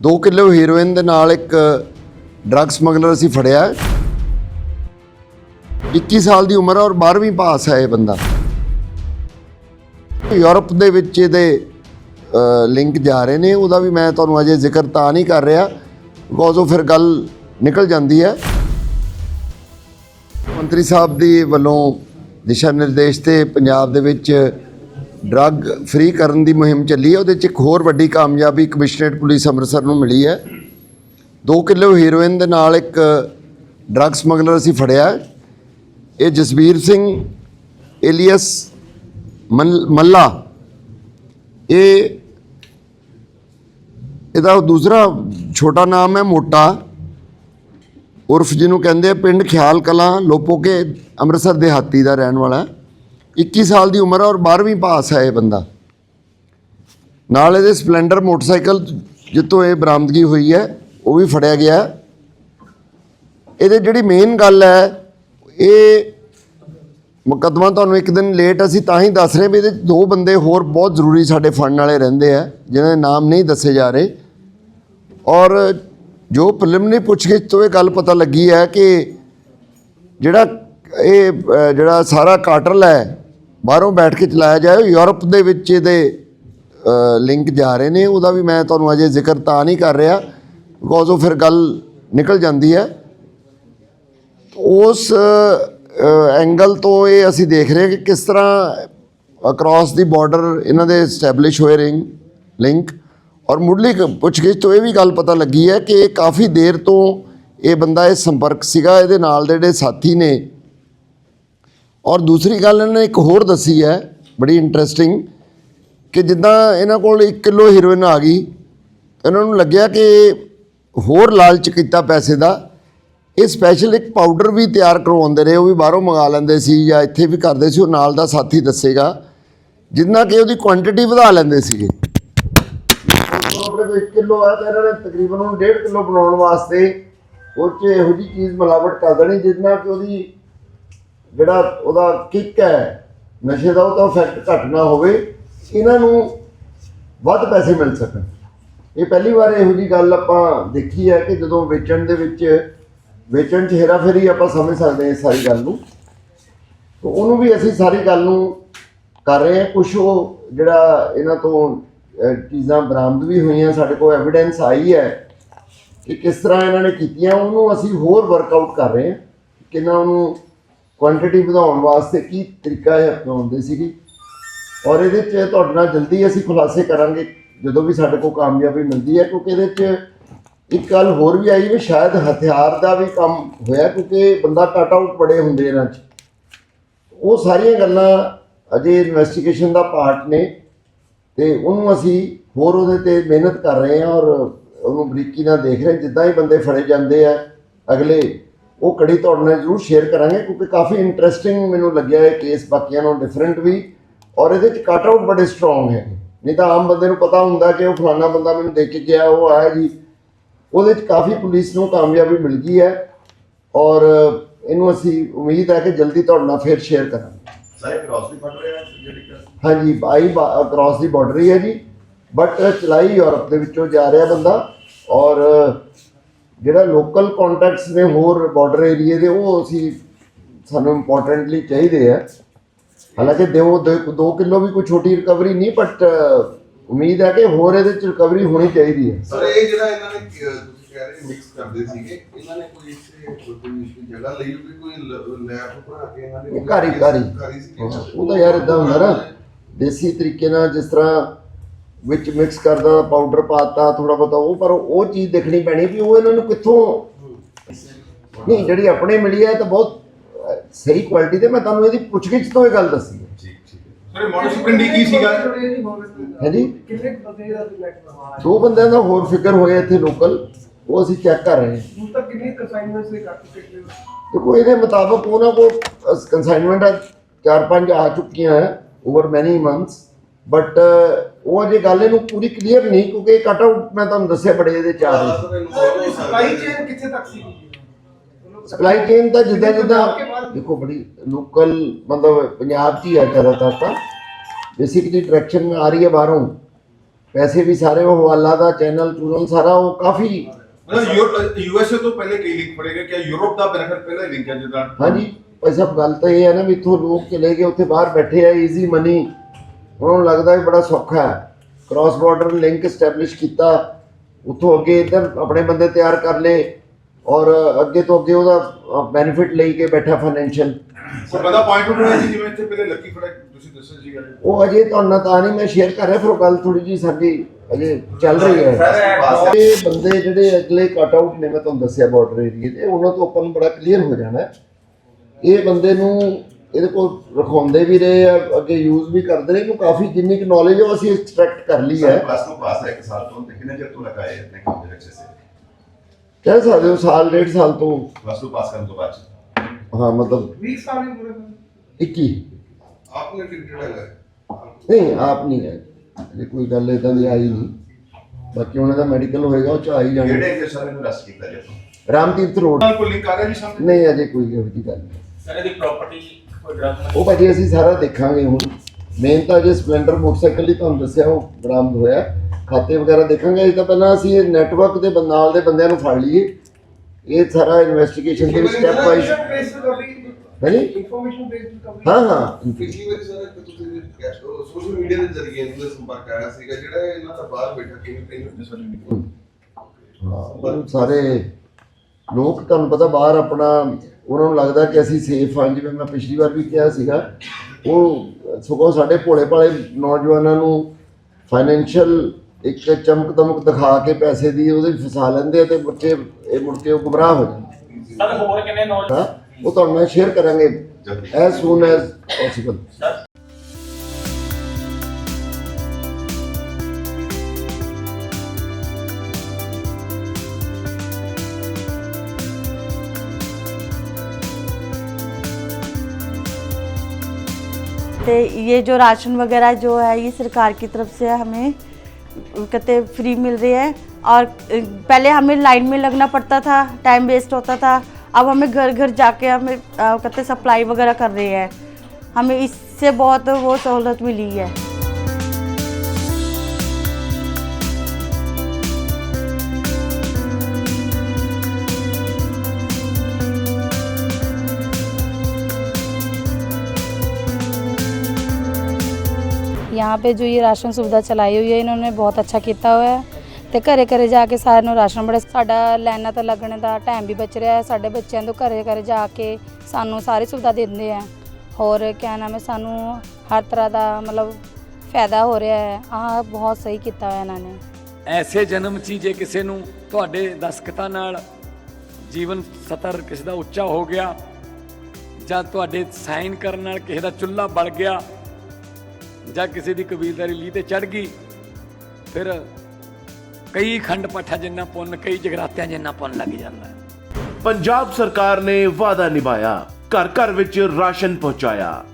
2 kilo heroin ਦੇ ਨਾਲ ਇੱਕ ਡਰੱਗ ਸਮਗਲਰ ਅਸੀਂ ਫੜਿਆ। ਹੈ। 21 ਸਾਲ ਦੀ ਉਮਰ ਹੈ ਔਰ 12ਵੀਂ ਪਾਸ ਹੈ ਇਹ ਬੰਦਾ। ਯੂਰਪ ਦੇ ਵਿੱਚ ਇਹਦੇ ਲਿੰਕ ਜਾ ਰਹੇ ਨੇ, ਉਹਦਾ ਵੀ ਮੈਂ ਤੁਹਾਨੂੰ ਅਜੇ ਜ਼ਿਕਰ ਤਾਂ ਨਹੀਂ ਕਰ ਰਿਹਾ। ਬਿਕੋਜ਼ ਉਹ ਫਿਰ ਗੱਲ ਨਿਕਲ ਜਾਂਦੀ ਹੈ। ਮੰਤਰੀ ਸਾਹਿਬ ਦੀ ਵੱਲੋਂ ਦਿਸ਼ਾ ਨਿਰਦੇਸ਼ ਤੇ ਪੰਜਾਬ ਦੇ ਵਿੱਚ ਡਰੱਗ ਫ੍ਰੀ ਕਰਨ ਦੀ ਮੁਹਿੰਮ ਚੱਲੀ ਹੈ, ਉਹਦੇ 'ਚ ਇੱਕ ਹੋਰ ਵੱਡੀ ਕਾਮਯਾਬੀ ਕਮਿਸ਼ਨਰੇਟ ਪੁਲਿਸ ਅੰਮ੍ਰਿਤਸਰ ਨੂੰ ਮਿਲੀ ਹੈ। 2 ਕਿਲੋ ਹੀਰੋਇਨ ਦੇ ਨਾਲ ਇੱਕ ਡਰੱਗ ਸਮਗਲਰ ਅਸੀਂ ਫੜਿਆ ਇਹ ਜਸਵੀਰ ਸਿੰਘ, ਏਲੀਅਸ ਮਲ- ਮੱਲਾ। ਇਹ, ਇਹਦਾ ਦੂਸਰਾ ਛੋਟਾ ਨਾਮ ਹੈ ਮੋਟਾ। ਉਰਫ ਜਿਹਨੂੰ ਕਹਿੰਦੇ ਪਿੰਡ ਖਿਆਲ ਕਲਾਂ, ਲੋਪੋਕੇ, ਅੰਮ੍ਰਿਤਸਰ ਦੇਹਾਤੀ ਦਾ ਰਹਿਣ ਵਾਲਾ 21 ਸਾਲ ਦੀ ਉਮਰ ਹੈ ਔਰ 12ਵੀਂ ਪਾਸ ਹੈ ਇਹ ਬੰਦਾ। ਨਾਲ ਇਹਦੇ ਸਪਲੈਂਡਰ ਮੋਟਰਸਾਈਕਲ ਜਿੱਤੋਂ ਇਹ ਬਰਾਮਦਗੀ ਹੋਈ ਹੈ, ਉਹ ਵੀ ਫੜਿਆ ਗਿਆ ਇਹਦੇ ਜਿਹੜੀ ਮੇਨ ਗੱਲ ਹੈ, ਇਹ ਮੁਕੱਦਮਾ ਤੁਹਾਨੂੰ ਇੱਕ ਦਿਨ ਲੇਟ ਅਸੀਂ ਤਾਂ ਹੀ ਦੱਸ ਰਹੇ ਵੀ ਇਹਦੇ 'ਚ ਦੋ ਬੰਦੇ ਹੋਰ ਬਹੁਤ ਜ਼ਰੂਰੀ ਸਾਡੇ ਫੜਨ ਵਾਲੇ ਰਹਿੰਦੇ ਆ ਜਿਨ੍ਹਾਂ ਦੇ ਨਾਮ ਨਹੀਂ ਦੱਸੇ ਜਾ ਰਹੇ। ਔਰ ਜੋ ਪ੍ਰੀਲਿਮਿਨਰੀ ਪੁੱਛਗਿੱਛ ਤੋਂ ਇਹ ਗੱਲ ਪਤਾ ਲੱਗੀ ਹੈ ਕਿ ਜਿਹੜਾ ਇਹ ਜਿਹੜਾ ਸਾਰਾ ਕਾਟਲ ਹੈ ਬਾਹਰੋਂ ਬੈਠ ਕੇ ਚਲਾਇਆ ਜਾਏ, ਯੂਰਪ ਦੇ ਵਿੱਚ ਇਹਦੇ ਲਿੰਕ ਜਾ ਰਹੇ ਨੇ, ਉਹਦਾ ਵੀ ਮੈਂ ਤੁਹਾਨੂੰ ਅਜੇ ਜ਼ਿਕਰ ਤਾਂ ਨਹੀਂ ਕਰ ਰਿਹਾ ਬਿਕੋਜ਼ ਉਹ ਫਿਰ ਗੱਲ ਨਿਕਲ ਜਾਂਦੀ ਹੈ। ਉਸ ਐਂਗਲ ਤੋਂ ਇਹ ਅਸੀਂ ਦੇਖ ਰਹੇ ਕਿ ਕਿਸ ਤਰ੍ਹਾਂ ਅਕ੍ਰੋਸ ਦੀ ਬਾਰਡਰ ਇਹਨਾਂ ਦੇ ਸਟੈਬਲਿਸ਼ ਹੋਏ ਰਿੰਗ ਲਿੰਕ ਔਰ ਮੁੱਢਲੀ ਕ- ਪੁੱਛਗਿੱਛ ਤੋਂ ਇਹ ਵੀ ਗੱਲ ਪਤਾ ਲੱਗੀ ਹੈ ਕਿ ਇਹ ਕਾਫੀ ਦੇਰ ਤੋਂ ਇਹ ਬੰਦਾ ਇਹ ਸੰਪਰਕ ਸੀਗਾ, ਇਹਦੇ ਨਾਲ ਦੇ ਜਿਹੜੇ ਸਾਥੀ ਨੇ ਔਰ ਦੂਸਰੀ ਗੱਲ ਇਹਨਾਂ ਨੇ ਇੱਕ ਹੋਰ ਦੱਸੀ ਹੈ, ਬੜੀ ਇੰਟਰਸਟਿੰਗ ਕਿ ਜਿੱਦਾਂ ਇਹਨਾਂ ਕੋਲ 1 ਕਿਲੋ ਹੀਰੋਇਨ ਆ ਗਈ, ਇਹਨਾਂ ਨੂੰ ਲੱਗਿਆ ਕਿ ਹੋਰ ਲਾਲਚ ਕੀਤਾ ਪੈਸੇ ਦਾ। ਇਹ ਸਪੈਸ਼ਲ ਇੱਕ ਪਾਊਡਰ ਵੀ ਤਿਆਰ ਕਰਵਾਉਂਦੇ ਰਹੇ, ਉਹ ਵੀ ਬਾਹਰੋਂ ਮੰਗਾ ਲੈਂਦੇ ਸੀ ਜਾਂ ਇੱਥੇ ਵੀ ਕਰਦੇ ਸੀ, ਉਹ ਨਾਲ ਦਾ ਸਾਥੀ ਦੱਸੇਗਾ, ਜਿੰਨਾ ਕਿ ਉਹਦੀ ਕੁਆਂਟੀਟੀ ਵਧਾ ਲੈਂਦੇ ਸੀਗੇ। ਆਪਣੇ ਕੋਲ 1 ਕਿਲੋ ਆ ਤਾਂ ਇਹਨਾਂ ਨੇ ਤਕਰੀਬਨ ਉਹਨੂੰ 1.5 ਕਿਲੋ ਬਣਾਉਣ ਵਾਸਤੇ ਉਹ 'ਚ ਇਹੋ ਜਿਹੀ ਚੀਜ਼ ਮਿਲਾਵਟ ਕਰ ਦੇਣੀ, ਜਿੰਨਾ ਕਿ ਉਹਦੀ ਜਿਹੜਾ ਉਹਦਾ ਕਿੱਕ ਹੈ, ਨਸ਼ੇ ਦਾ ਉਹ ਤਾਂ ਇਫੈਕਟ ਘੱਟ ਨਾ ਹੋਵੇ, ਇਹਨਾਂ ਨੂੰ ਵੱਧ ਪੈਸੇ ਮਿਲ ਸਕਣ। ਇਹ ਪਹਿਲੀ ਵਾਰ ਇਹੋ ਜੀ ਗੱਲ ਆਪਾਂ ਦੇਖੀ ਹੈ ਕਿ ਜਦੋਂ ਵੇਚਣ ਦੇ ਵਿੱਚ, ਵੇਚਣ 'ਚ ਹੇਰਾਫੇਰੀ ਆਪਾਂ ਸਮਝ ਸਕਦੇ ਹਾਂ ਇਸ ਸਾਰੀ ਗੱਲ ਨੂੰ। ਤੇ ਉਹਨੂੰ ਵੀ ਅਸੀਂ ਸਾਰੀ ਗੱਲ ਨੂੰ ਕਰ ਰਹੇ ਹਾਂ। ਕੁਝ ਉਹ ਜਿਹੜਾ ਇਹਨਾਂ ਤੋਂ ਚੀਜ਼ਾਂ ਬਰਾਮਦ ਵੀ ਹੋਈਆਂ, ਸਾਡੇ ਕੋਲ ਐਵੀਡੈਂਸ ਆਈ ਹੈ ਕਿ ਕਿਸ ਤਰ੍ਹਾਂ ਇਹਨਾਂ ਨੇ ਕੀਤੀਆਂ, ਉਹਨੂੰ ਅਸੀਂ ਹੋਰ ਵਰਕਆਊਟ ਕਰ ਰਹੇ ਹਾਂ। ਕਿੰਨਾ ਉਹਨੂੰ ਕੁਆਂਟੀਟੀ ਵਧਾਉਣ ਵਾਸਤੇ ਕੀ ਤਰੀਕਾ ਇਹ ਅਪਣਾਉਂਦੇ ਸੀਗੇ? ਔਰ ਇਹਦੇ 'ਚ ਤੁਹਾਡੇ ਨਾਲ ਜਲਦੀ ਅਸੀਂ ਖੁਲਾਸੇ ਕਰਾਂਗੇ, ਜਦੋਂ ਵੀ ਸਾਡੇ ਕੋਲ ਕਾਮਯਾਬੀ ਮਿਲਦੀ ਹੈ, ਕਿਉਂਕਿ ਇਹਦੇ 'ਚ ਇੱਕ ਗੱਲ ਹੋਰ ਵੀ ਆਈ ਵੀ ਸ਼ਾਇਦ ਹਥਿਆਰ ਦਾ ਵੀ ਕੰਮ ਹੋਇਆ, ਕਿਉਂਕਿ ਬੰਦਾ ਕਟ ਆਊਟ ਬੜੇ ਹੁੰਦੇ ਇਹਨਾਂ 'ਚ। ਉਹ ਸਾਰੀਆਂ ਗੱਲਾਂ ਅਜੇ ਇਨਵੈਸਟੀਗੇਸ਼ਨ ਦਾ ਪਾਰਟ ਨੇ, ਤੇ ਉਹਨੂੰ ਅਸੀਂ ਹੋਰ ਉਹਦੇ ਤੇ ਮਿਹਨਤ ਕਰ ਰਹੇ ਹਾਂ ਔਰ ਉਹਨੂੰ ਬਰੀਕੀ ਨਾਲ ਦੇਖ ਰਹੇ ਜਿੱਦਾਂ ਹੀ ਬੰਦੇ ਫੜੇ ਜਾਂਦੇ ਆ, ਅਗਲੇ ਉਹ ਕੜੀ ਤੁਹਾਡੇ ਨਾਲ ਜ਼ਰੂਰ ਸ਼ੇਅਰ ਕਰਾਂਗੇ ਕਿਉਂਕਿ ਕਾਫੀ ਇੰਟਰਸਟਿੰਗ ਮੈਨੂੰ ਲੱਗਿਆ ਇਹ ਕੇਸ ਬਾਕੀਆਂ ਨਾਲੋਂ ਡਿਫਰੈਂਟ ਵੀ ਔਰ ਇਹਦੇ ਚ ਕੱਟ ਆਊਟ ਬੜੇ ਸਟਰੋਂਗ ਹੈ। ਨਹੀਂ ਤਾਂ ਆਮ ਬੰਦੇ ਨੂੰ ਪਤਾ ਹੁੰਦਾ ਕਿ ਉਹ ਫਲਾਣਾ ਬੰਦਾ ਮੈਨੂੰ ਦੇਖ ਕੇ ਗਿਆ ਉਹ ਆਇਆ ਜੀ। ਉਹਦੇ ਚ ਕਾਫੀ ਪੁਲਿਸ ਨੂੰ ਕਾਮਯਾਬੀ ਮਿਲ ਗਈ ਹੈ ਔਰ ਇਹਨੂੰ ਅਸੀਂ ਉਮੀਦ ਹੈ ਕਿ ਜਲਦੀ ਤੁਹਾਡੇ ਨਾਲ ਫੇਰ ਸ਼ੇਅਰ ਕਰਾਂਗੇ। ਸਾਰੇ ਕ੍ਰਾਸ ਫੜ ਰਹੇ ਆ ਜਿਹੜੀ ਹਾਂਜੀ ਬਾਈ ਅਕ੍ਰੋਸ ਦੀ ਬਾਰਡਰ ਹੀ ਹੈ ਜੀ। ਬਟ ਚਲਾਈ ਯੂਰਪ ਦੇ ਵਿੱਚੋਂ ਜਾ ਰਿਹਾ ਬੰਦਾ ਔਰ ਜਿਹੜਾ ਲੋਕਲ ਕੰਟੈਕਟਸ ਨੇ ਹੋਰ ਬਾਰਡਰ ਏਰੀਏ ਦੇ ਉਹ ਅਸੀਂ ਸਾਨੂੰ ਇੰਪੋਰਟੈਂਟਲੀ ਚਾਹੀਦੇ ਆ। ਹਾਲਾਂਕਿ ਦੋ 2 ਕਿਲੋ ਵੀ ਕੋਈ ਛੋਟੀ ਰਿਕਵਰੀ ਨਹੀਂ ਬਟ ਉਮੀਦ ਹੈ ਕਿ ਹੋਰ ਇਹਦੇ ਚ ਰਿਕਵਰੀ ਹੋਣੀ ਚਾਹੀਦੀ ਹੈ। ਸਰ ਇਹ ਜਿਹੜਾ ਇਹਨਾਂ ਨੇ ਤੁਸੀਂ ਕਹਿ ਰਹੇ ਮਿਕਸ ਕਰਦੇ ਸੀਗੇ ਇਹਨਾਂ ਨੇ ਕੋਈ ਇੱਥੇ ਕੋਈ ਜਗ੍ਹਾ ਲਈ ਹੋਈ ਕੋਈ ਲੈਬ ਬਣਾ ਕੇ ਇਹਨਾਂ ਨੇ ਘਰ ਹੀ ਘਰ ਹੀ। ਯਾਰ ਇਦਾਂ ਹੁੰਦਾ ਨਾ ਦੇਸੀ ਤਰੀਕੇ ਨਾਲ ਜਿਸ ਤਰ੍ਹਾਂ ਵਿੱਚ ਮਿਕਸ ਕਰਦਾ ਪਾਊਡਰ ਪਾਤਾ ਥੋੜਾ ਬਹੁਤਾ ਉਹ ਪਰ ਉਹ ਚੀਜ਼ ਦੇਖਣੀ ਪੈਣੀ ਵੀ ਉਹ ਇਹਨਾਂ ਨੂੰ ਕਿੱਥੋਂ ਨਹੀਂ ਜਿਹੜੀ ਆਪਣੇ ਮਿਲੀ ਹੈ ਤਾਂ ਬਹੁਤ ਸਹੀ ਕੁਆਲਿਟੀ ਤੇ ਮੈਂ ਤੁਹਾਨੂੰ ਇਹਦੀ ਪੁੱਛਗਿੱਛ ਤੋਂ ਇਹ ਗੱਲ ਦੱਸੀ ਹੈ। ਠੀਕ ਠੀਕ ਹੈ ਸਰ ਮੋਡਸ ਕੰਡੀ ਕੀ ਸੀਗਾ? ਹੈ ਜੀ ਕਿੰਨੇ ਕੁ ਬੰਦੇ ਦਾ ਸਿਲੈਕਟ ਕਰਵਾਉਣਾ ਦੋ ਬੰਦਿਆਂ ਦਾ ਹੋਰ ਫਿਕਰ ਹੋਇਆ ਇੱਥੇ ਲੋਕਲ ਉਹ ਅਸੀਂ ਚੈੱਕ ਕਰ ਰਹੇ ਹਾਂ। ਹੁਣ ਤੱਕ ਕਿੰਨੀ ਕੰਸਾਈਨਮੈਂਟਸ ਦੇ ਕਰ ਚੁੱਕੇ ਨੇ ਦੇਖੋ ਇਹਦੇ ਮੁਤਾਬਕ ਉਹਨਾਂ ਕੋਲ ਕੰਸਾਈਨਮੈਂਟ ਚਾਰ ਪੰਜ ਆ ਚੁੱਕੀਆਂ ਹੈ ਓਵਰ ਮੈਨੀ ਮੰਥਸ ਬਟ ਉਹ ਅਜੇ ਗੱਲ ਇਹਨੂੰ ਪੂਰੀ ਕਲੀਅਰ ਨਹੀਂ ਕਿਉਂਕਿ ਕਟ ਆਊਟ ਮੈਂ ਤੁਹਾਨੂੰ ਦੱਸਿਆ ਬੜੇ ਇਹਦੇ ਚਾਰ ਨੇ ਸਪਲਾਈ ਚੇਨ ਕਿੱਥੇ ਤੱਕ ਸੀ? ਸਪਲਾਈ ਚੇਨ ਤਾਂ ਜਿੱਦਾਂ ਜਿੱਦਾਂ ਦੇਖੋ ਬੜੀ ਲੋਕਲ ਮਤਲਬ ਪੰਜਾਬ 'ਚ ਹੀ ਹੈ ਜ਼ਿਆਦਾਤਰ ਤਾਂ। ਬੇਸਿਕਲੀ ਡਾਇਰੈਕਸ਼ਨ ਆ ਰਹੀ ਹੈ ਬਾਹਰੋਂ। ਪੈਸੇ ਵੀ ਸਾਰੇ ਉਹ ਹਵਾਲਾ ਦਾ ਚੈਨਲ ਚੂਨਲ ਸਾਰਾ ਉਹ ਕਾਫੀ ਮਤਲਬ ਯੂਐਸਏ ਤੋਂ ਪਹਿਲੇ ਕਈ ਲਿੰਕ ਫੜੇ ਗਏ ਕਿ ਯੂਰਪ ਦਾ ਖਿਆਲ ਪਹਿਲਾ ਲਿੰਕ ਹੈ ਜਿੱਦਾਂ? ਹਾਂਜੀ ਭਾਈ ਸਾਹਿਬ ਗੱਲ ਤਾਂ ਇਹ ਹੈ ਨਾ ਵੀ ਇੱਥੋਂ ਲੋਕ ਚਲੇ ਗਏ ਉੱਥੇ ਬਾਹਰ ਬੈਠੇ ਆ ਈਜ਼ੀ ਮਨੀ ਉਹਨਾਂ ਨੂੰ ਲੱਗਦਾ ਵੀ ਬੜਾ ਸੌਖਾ ਹੈ। ਕ੍ਰਾਸ ਬਾਰਡਰ ਲਿੰਕ ਐਸਟੈਬਲਿਸ਼ ਕੀਤਾ। ਉੱਥੋਂ ਅੱਗੇ ਇੱਧਰ ਆਪਣੇ ਬੰਦੇ ਤਿਆਰ ਕਰ ਲਏ। ਔਰ ਅੱਗੇ ਤੋਂ ਅੱਗੇ ਉਹਦਾ ਬੈਨੀਫਿਟ ਲਈ ਕੇ ਬੈਠਾ ਫਾਈਨੈਂਸ਼ੀਅਲ ਕੋਈ ਬੰਦਾ ਪੁਆਇੰਟ ਹੋਇਆ ਸੀ ਜਿਵੇਂ ਇੱਥੇ ਪਹਿਲੇ ਲੱਕੀ ਫੜਾ ਤੁਸੀਂ ਦੱਸਿਆ ਸੀਗਾ ਉਹ ਅਜੇ ਤੁਹਾਨੂੰ ਤਾਂ ਨਹੀਂ ਮੈਂ ਸ਼ੇਅਰ ਕਰ ਰਿਹਾ ਫਿਰ ਉਹ ਗੱਲ ਥੋੜੀ ਜੀ ਸਾਡੀ ਅਜੇ ਚੱਲ ਰਹੀ ਹੈ। ਇਹ ਬੰਦੇ ਜਿਹੜੇ ਅਗਲੇ ਕੱਟ ਆਊਟ ਨੇ ਮੈਂ ਤੁਹਾਨੂੰ ਦੱਸਿਆ ਬਾਰਡਰ ਏਰੀਏ ਦੇ ਉਹਨਾਂ ਤੋਂ ਆਪਾਂ ਨੂੰ ਬੜਾ ਕਲੀਅਰ ਹੋ ਜਾਣਾ। ਹੈ। ਇਹ ਬੰਦੇ ਨੂੰ ਇਹਦੇ ਕੋਲ ਰਖਾਉਂਦੇ ਵੀ ਰਹੇ ਆ ਅੱਗੇ ਯੂਜ਼ ਵੀ ਕਰਦੇ ਰਹੇ ਇਹਨੂੰ ਕਾਫੀ ਜਿੰਨੀ ਕੁ ਨੌਲੇਜ ਉਹ ਅਸੀਂ ਐਕਸਟ੍ਰੈਕਟ ਕਰ ਲਈ ਹੈ प्लस टू पास है एक साल तो कितने जब तू लगाए अपने काम में अच्छे से ਕਹਿ ਸਕਦੇ ਹੋ ਸਾਲ ਡੇਢ ਸਾਲ ਤੋਂ प्लस टू पास करने के बाद ਹਾਂ ਮਤਲਬ 20 ਸਾਲ ਹੀ ਪੂਰੇ ਹੋਏ। 21 ਆਪਨੇ ਟ੍ਰੀਟਡ ਹੈਗਾ ਨਹੀਂ ਆਪ ਨਹੀਂ ਹੈ ਇਹ ਕੋਈ ਗੱਲ ਇਦਾਂ ਦੀ ਆਈ ਨਹੀਂ ਬਾਕੀ ਉਹਨਾਂ ਦਾ ਮੈਡੀਕਲ ਹੋਏਗਾ ਉਹ ਚ ਆ ਹੀ ਜਾਣਾ केड़े के सर ने रेस्ट किया जब ਰਾਮਤੀਰਥ ਰੋਡ ਨਾਲ ਕੋਈ ਲਿੰਕ ਆ ਰਿਹਾ ਜੀ ਸਾਹਮਣੇ ਨਹੀਂ ਅਜੇ ਕੋਈ ਇਹੋ ਜਿਹੀ ਗੱਲ ਨਹੀਂ ਸਰ ਇਹਦੀ ਪ੍ਰਾਪਰਟੀ ਕੋਈ ਡਰਗ ਉਹ ਭਾਜੀ ਅਸੀਂ ਸਾਰਾ ਦੇਖਾਂਗੇ ਹੁਣ। ਮੇਨ ਤਾਂ ਜੇ ਸਪਲੈਂਡਰ ਮੋਟਰਸਾਈਕਲ ਹੀ ਤੁਹਾਨੂੰ ਦੱਸਿਆ ਉਹ ਬਰਾਮਦ ਹੋਇਆ। ਖਾਤੇ ਵਗੈਰਾ ਦੇਖਾਂਗੇ ਇਹ ਤਾਂ ਪਹਿਲਾਂ ਅਸੀਂ ਇਹ ਨੈਟਵਰਕ ਦੇ ਨਾਲ ਦੇ ਬੰਦਿਆਂ ਨੂੰ ਫੜ ਲਈਏ। ਇਹ ਸਾਰਾ ਇਨਵੈਸਟੀਗੇਸ਼ਨ ਦੇ step by Information based recovery, ਹਾਂਜੀ based recovery. ਹਾਂ ਹਾਂ। ਪਿਛਲੀ ਵਾਰੀ ਸਰ ਤੁਸੀਂ ਸੋਸ਼ਲ ਮੀਡੀਆ ਦੇ ਜ਼ਰੀਏ ਇਹਨਾਂ ਦਾ ਸੰਪਰਕ ਆਇਆ ਸੀਗਾ ਜਿਹੜਾ ਇਹਨਾਂ ਦਾ ਬਾਹਰ ਬੈਠਾ ਕਿਵੇਂ ਕਿਵੇਂ ਹਾਂ, ਉਹ ਸਾਰੇ ਲੋਕ ਤੁਹਾਨੂੰ ਪਤਾ ਬਾਹਰ ਆਪਣਾ ਉਹਨਾਂ ਨੂੰ ਲੱਗਦਾ ਕਿ ਅਸੀਂ ਸੇਫ ਹਾਂ ਜਿਵੇਂ ਮੈਂ ਪਿਛਲੀ ਵਾਰ ਵੀ ਕਿਹਾ ਸੀਗਾ ਉਹ ਸਗੋਂ ਸਾਡੇ ਭੋਲੇ ਭਾਲੇ ਨੌਜਵਾਨਾਂ ਨੂੰ ਫਾਈਨੈਂਸ਼ੀਅਲ ਇੱਕ ਚਮਕ ਦਮਕ ਦਿਖਾ ਕੇ ਪੈਸੇ ਦੀ ਉਹਦੇ ਵਿੱਚ ਫਸਾ ਲੈਂਦੇ ਤੇ ਬੱਚੇ ਇਹ ਮੁੜ ਕੇ ਉਹ ਗੁੰਮਰਾਹ ਹੋ ਜਾਂਦੇ ਸਰ ਹੋਰ ਕਿੰਨੇ ਨੌਜਵਾਨ ਉਹ ਤੁਹਾਨੂੰ ਮੈਂ ਸ਼ੇਅਰ ਕਰਾਂਗੇ ਐਸ ਸੂਨ ਐਸ ਪੋਸੀਬਲ तो ये जो राशन वगैरह जो है, ये सरकार की तरफ़ से हमें, कहते फ्री मिल रही है। और पहले हमें लाइन में लगना पड़ता था टाइम वेस्ट होता था। अब हमें घर घर जाके हमें कहते सप्लाई वगैरह कर रहे हैं। हमें इससे बहुत वो सहूलत मिली है। यहाँ पे जो ये राशन सुविधा चलाई हुई है इन्होंने बहुत अच्छा ਕੀਤਾ ਹੋਇਆ ਹੈ ਤੇ ਘਰੇ ਘਰੇ ਜਾ ਕੇ ਸਾਰਿਆਂ ਨੂੰ ਰਾਸ਼ਨ ਬੜੇ ਸਾਡਾ ਲਾਈਨਾਂ ਤੇ ਲੱਗਣ ਦਾ ਟਾਈਮ ਵੀ ਬਚ ਰਿਹਾ ਹੈ ਸਾਡੇ ਬੱਚਿਆਂ ਤੋਂ ਘਰੇ ਘਰੇ ਜਾ ਕੇ ਸਾਨੂੰ ਸਾਰੀ ਸੁਵਿਧਾ ਦਿੰਦੇ ਆ ਹੋਰ ਕਿਆ ਨਾਮ ਹੈ ਸਾਨੂੰ ਹਰ ਤਰ੍ਹਾਂ ਦਾ ਮਤਲਬ ਫਾਇਦਾ ਹੋ ਰਿਹਾ ਹੈ ਆਹ ਬਹੁਤ ਸਹੀ ਕੀਤਾ ਹੋਇਆ ਇਹਨਾਂ ਨੇ ਐਸੇ ਜਨਮ 'ਚ ਹੀ ਜੇ ਕਿਸੇ ਨੂੰ ਤੁਹਾਡੇ ਦਸਕਤਾਂ ਨਾਲ ਜੀਵਨ ਸਤਰ ਕਿਸੇ ਦਾ ਉੱਚਾ ਹੋ ਗਿਆ ਜਾਂ ਤੁਹਾਡੇ ਸਾਈਨ ਕਰਨ ਨਾਲ ਕਿਸੇ ਦਾ ਚੁੱਲ੍ਹਾ ਬਲ ਗਿਆ ਜਾਂ ਕਿਸੇ ਦੀ ਕਬੀਲਦਾਰੀ ਲੀ ਤੇ ਚੜ ਗਈ, ਫਿਰ ਕਈ ਖੰਡ ਪਾਠਾ ਜਿੰਨਾ ਪੁੰਨ, ਕਈ ਜਗਰਾਤਿਆਂ ਜਿੰਨਾ ਪੁੰਨ ਲੱਗ ਜਾਂਦਾ। ਹੈ ਪੰਜਾਬ ਸਰਕਾਰ ਨੇ ਵਾਅਦਾ ਨਿਭਾਇਆ ਘਰ ਘਰ ਵਿੱਚ ਰਾਸ਼ਨ ਪਹੁੰਚਾਇਆ।